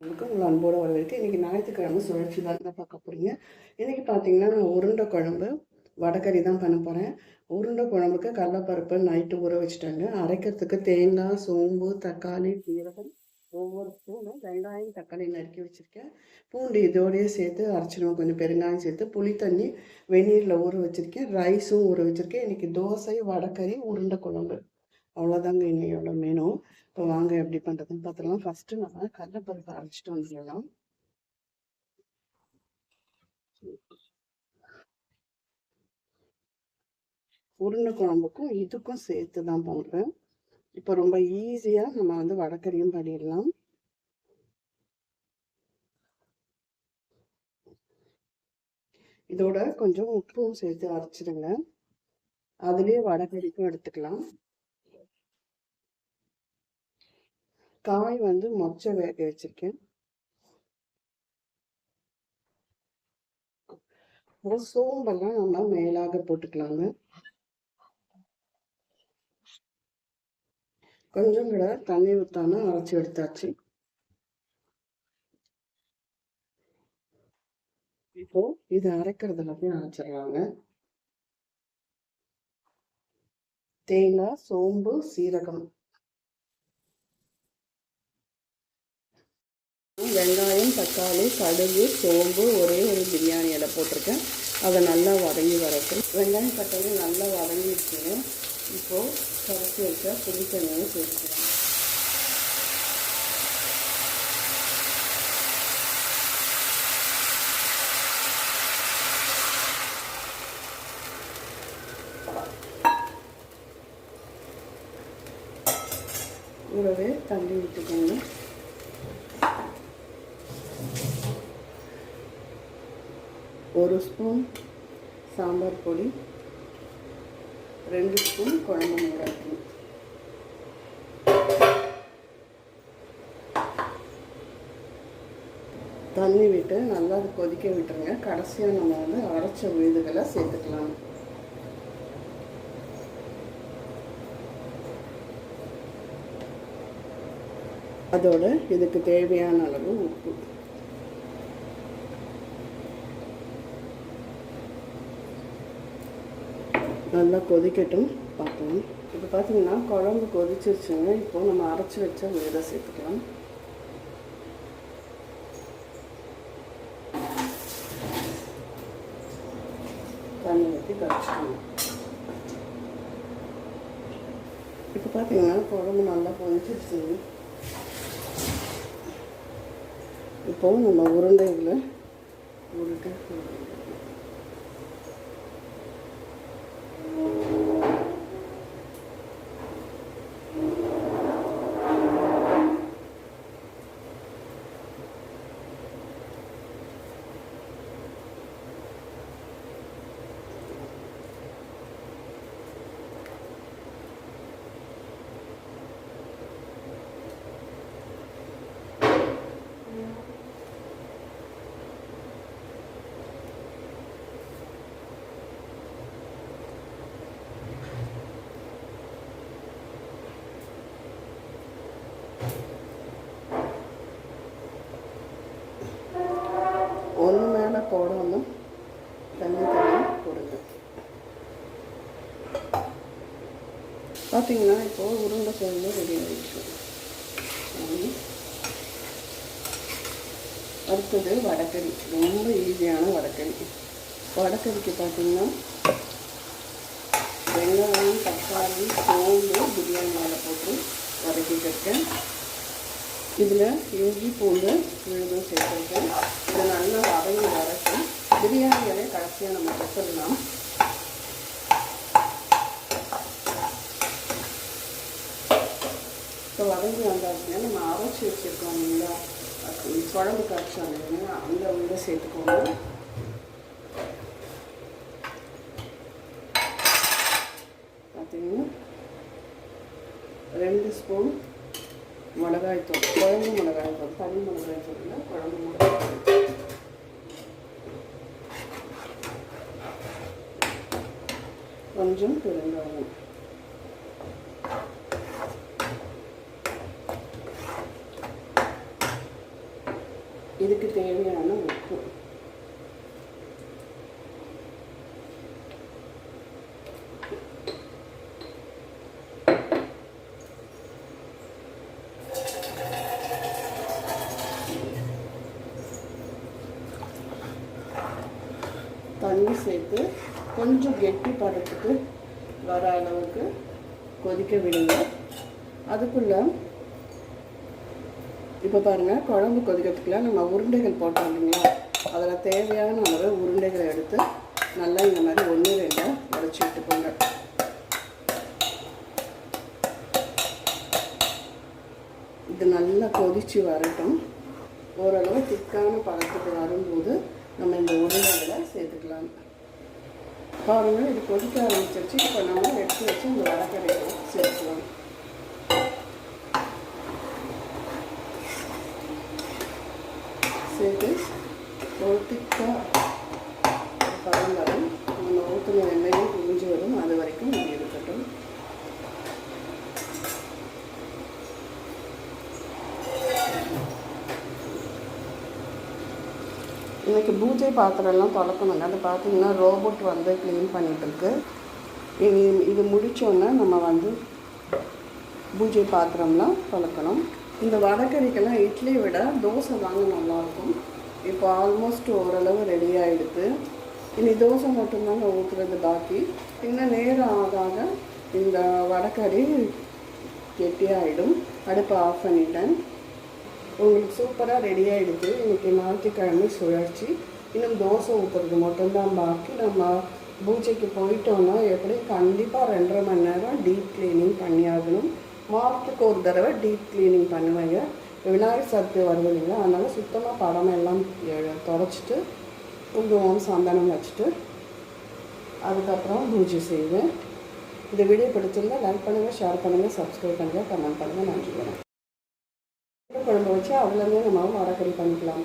உங்களுக்கு உங்களை அன்போடு வரவேற்கு இன்றைக்கி ஞாயிற்றுக்கிழமை சுழற்சி தான் தான் பார்க்க போகிறீங்க இன்றைக்கி பார்த்தீங்கன்னா நான் உருண்டை குழம்பு வடகறி தான் பண்ண போகிறேன் உருண்டை குழம்புக்கு கடலப்பருப்பு நைட்டு ஊற வச்சுட்டாங்க. அரைக்கிறதுக்கு தேங்காய் சோம்பு தக்காளி சீரகம் ஒவ்வொரு ஸ்பூனும் வெங்காயம் தக்காளி நறுக்கி வச்சுருக்கேன். பூண்டு இதோடையே சேர்த்து அரைச்சிடுவோம். கொஞ்சம் பெருங்காயம் சேர்த்து புளி தண்ணி வெந்நீரில் ஊற வச்சுருக்கேன். ரைஸும் ஊற வச்சுருக்கேன். இன்றைக்கி தோசை வடகறி உருண்டை குழம்பு. அவ்வளோதாங்க இன்னையோட மெனு இப்போ வாங்க எப்படி பண்ணுறதுன்னு பார்த்துக்கலாம் ஃபஸ்ட்டு நம்ம கடலைப்பருப்பு அரைச்சிட்டு வந்துடலாம். உருண்டை குழம்புக்கும் இதுக்கும் சேர்த்து தான் போடுறேன். இப்போ ரொம்ப ஈஸியாக நம்ம வந்து வடக்கறியும் பண்ணிடலாம். இதோட கொஞ்சம் உப்பும் சேர்த்து அரைச்சிடுங்க. அதுலேயே வடகறிக்கும் எடுத்துக்கலாம். காய் வந்து மொச்சை வேக வச்சிருக்கேன். சோம்பெல்லாம் நம்ம மேலாக போட்டுக்கலாங்க. கொஞ்சம் கூட தண்ணி ஊத்தாம அரைச்சி எடுத்தாச்சு. இப்போ இது அரைக்கிறதுல எல்லாத்தையும் அரைச்சிடுறாங்க தேங்காய் சோம்பு சீரகம். வெங்காயம் தக்காளி கடுகு சோம்பு ஒரே ஒரு பிரியாணி இலை போட்டிருக்கேன். அதை நல்லா வதங்கி வரட்டும். வெங்காயம் தக்காளி நல்லா வதங்கிடுச்சுங்க இப்போது கரைச்சி வச்சா புளி தண்ணியும் சேர்த்துக்கலாம். கூடவே தண்ணி விட்டுக்கோங்க ஒரு ஸ்பூன் சாம்பார் பொடி ரெண்டு ஸ்பூன் குழம்பு மிளகாய் தண்ணி விட்டு நல்லா அது கொதிக்க விட்டுருங்க. கடைசியாக நம்ம வந்து அரைச்ச விழுதுகளை சேர்த்துக்கலாம். அதோடு இதுக்கு தேவையான அளவு உப்பு. நல்லா கொதிக்கட்டும் பார்ப்போம். இப்போ பார்த்தீங்கன்னா குழம்பு கொதிச்சிருச்சுங்க. இப்போ நம்ம அரைச்சி வச்ச விதை சேர்த்துக்கலாம். தண்ணி ஊற்றி கரைச்சிக்கணும். இப்போ பார்த்தீங்கன்னா குழம்பு நல்லா கொதிச்சிருச்சுங்க இப்போ நம்ம உருண்டைகளை உருட்டு Thank you. ஒன்று மேலே போடாமல் தண்ணி தண்ணி போடுங்க. பார்த்தீங்கன்னா இப்போது உருண்டை குழம்பு ரெடி ஆகிடுச்சு அடுத்தது வடக்கறி ரொம்ப ஈஸியான வடக்கறி வடக்கறிக்கு பார்த்தீங்கன்னா வெங்காயம் தக்காளி சோம்பு பிரியாணி மேலே போட்டு வதக்கிட்டு இருக்கேன். இதில் இஞ்சி பூண்டு விழுதும் சேர்த்துருக்கேன் இதை நல்லா வதங்கி வரைக்கும் பிரியாணிகளை கடைசியாக நம்ம வச்சிடலாம் இப்போ வதங்கி வந்தாச்சுன்னா நம்ம அரைச்சி வச்சுருக்கோம் இல்லைங்களா குழம்பு கரைச்சோம் இல்லைங்களா அந்த உள்ள சேர்த்துக்கோங்க. பார்த்தீங்கன்னா ரெண்டு ஸ்பூன் மிளகாய்த்தூள். தனி மிளகாய்த்தூள் இல்லை குழம்பு மிளகாய்த்தூள் கொஞ்சம் பெருங்காயம் இதுக்கு தேவையான உப்பு. தண்ணி சேர்த்து கொஞ்சம் கெட்டி பதத்துக்கு வர அளவுக்கு கொதிக்க விடுங்க. அதுக்குள்ள இப்போ பாருங்கள் குழம்பு கொதிக்கிறதுக்குள்ள நம்ம உருண்டைகள் போட்டோம் இல்லைங்களா? அதில் தேவையான அளவு உருண்டைகளை எடுத்து நல்லா இந்த மாதிரி ஒன்று ரெண்டாக உடச்சி விட்டுக்கோங்க. இது நல்லா கொதித்து வரட்டும். ஓரளவு திக்கான பதத்துக்கு வரும்போது நம்ம இந்த உருளைகளை சேர்த்துக்கலாம். பாருங்கள் இது கொதிக்க ஆரம்பிச்சிருச்சு. இப்போ நம்ம எடுத்து வச்சு இந்த வடக்கரையை சேர்த்துக்கலாம் சேர்த்து ஒரு திக்காக பழம் வரும் நம்ம ஊற்றின வெங்காயம் புரிஞ்சு வரும் அது வரைக்கும் நம்ம இருக்கட்டும் இன்றைக்கி பூஜை பாத்திரம்லாம் துளக்கணுங்க அது பார்த்திங்கன்னா ரோபோட் வந்து க்ளீன் பண்ணிகிட்ருக்கு இது இது முடித்தோன்னே நம்ம வந்து பூஜை பாத்திரம்லாம் துளக்கணும். இந்த வடக்கறிக்கெல்லாம் இட்லி விட தோசை தாங்க நல்லாயிருக்கும். இப்போ ஆல்மோஸ்ட் ஓரளவு ரெடி ஆகிடுது இனி தோசை மட்டும்தாங்க ஊற்றுறது பாக்கி. இன்னும் நேரம் ஆக இந்த வடக்கறி கெட்டியாகிடும் அடுப்பை ஆஃப் பண்ணிட்டேன். உங்களுக்கு சூப்பராக ரெடி ஆகிடுது இன்றைக்கி ஞாயிற்றுக்கிழமை சுழற்சி. இன்னும் தோசை ஊற்றுறது மட்டும்தான் பாக்கி. நம்ம பூஜைக்கு போயிட்டோன்னா எப்படி கண்டிப்பாக ரெண்டரை மணி நேரம் டீப் க்ளீனிங் பண்ணியாகணும். மாதத்துக்கு ஒரு தடவை டீப் க்ளீனிங் பண்ணுவேங்க. விநாயகர் சதுர்த்தி வருது இல்லைங்களா? அதனால் சுத்தமாக படம் எல்லாம் தொடச்சிட்டு குங்குமம் சந்தனம் வச்சுட்டு அதுக்கப்புறம் பூஜை செய்வேன். இந்த வீடியோ பிடிச்சிருந்தா லைக் பண்ணுங்கள் ஷேர் பண்ணுங்கள் சப்ஸ்கிரைப் பண்ணுங்கள் கமெண்ட் பண்ணுங்கள் நன்றி வணக்கம். குழம்பு வச்சு அதுலேருந்தே நம்ம வரக்கறி பண்ணிக்கலாம்